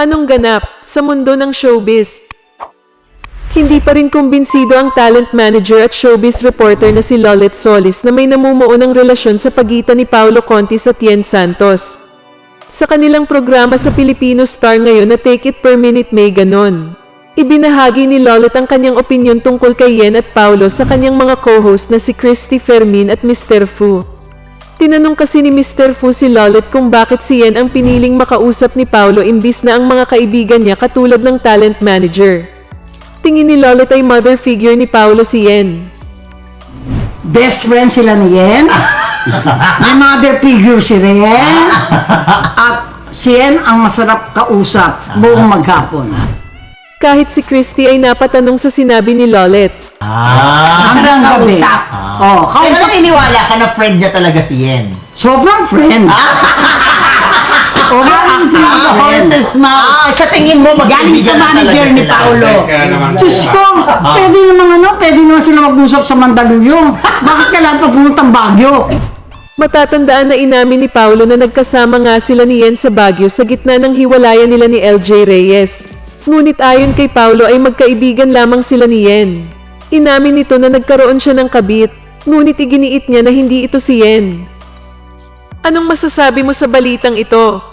Anong ganap sa mundo ng showbiz? Hindi pa rin kumbinsido ang talent manager at showbiz reporter na si Lolet Solis na may namumuo ng relasyon sa pagitan ni Paolo Contis at Yen Santos. Sa kanilang programa sa Filipino Star ngayon na Take It Per Minute may ganon. Ibinahagi ni Lolet ang kanyang opinyon tungkol kay Yen at Paolo sa kanyang mga co-host na si Christy Fermin at Mr. Fu. Tinanong kasi ni Mr. Fu si Lolet kung bakit si Yen ang piniling makausap ni Paolo imbis na ang mga kaibigan niya katulad ng talent manager. Tingin ni Lolet ay mother figure ni Paolo si Yen. Best friend sila ni Yen. May mother figure si Yen. At si Yen ang masarap kausap buong maghapon. Kahit si Christy ay napatanong sa sinabi ni Lolet. Ah, Hanggang gabi. kausap. Oh, Pero kausap. naniniwala ka na friend niya talaga si Yen. Sobrang friend. Sobrang friend. Horses mouth. Ah, sa tingin mo, Galing sa magkaibigan na manager talaga ni sila. Paolo. Kaya naman Diyos ko, pwede naman ano, pwede naman sila mag-usap sa Mandaluyong. Bakit kailangan pa pumuntang Baguio? Matatandaan na inamin ni Paolo na nagkasama nga sila ni Yen sa Baguio sa gitna ng hiwalayan nila ni LJ Reyes. Ngunit ayon kay Paolo ay magkaibigan lamang sila ni Yen. Inamin nito na nagkaroon siya ng kabit, ngunit iginiit niya na hindi ito si Yen. Anong masasabi mo sa balitang ito?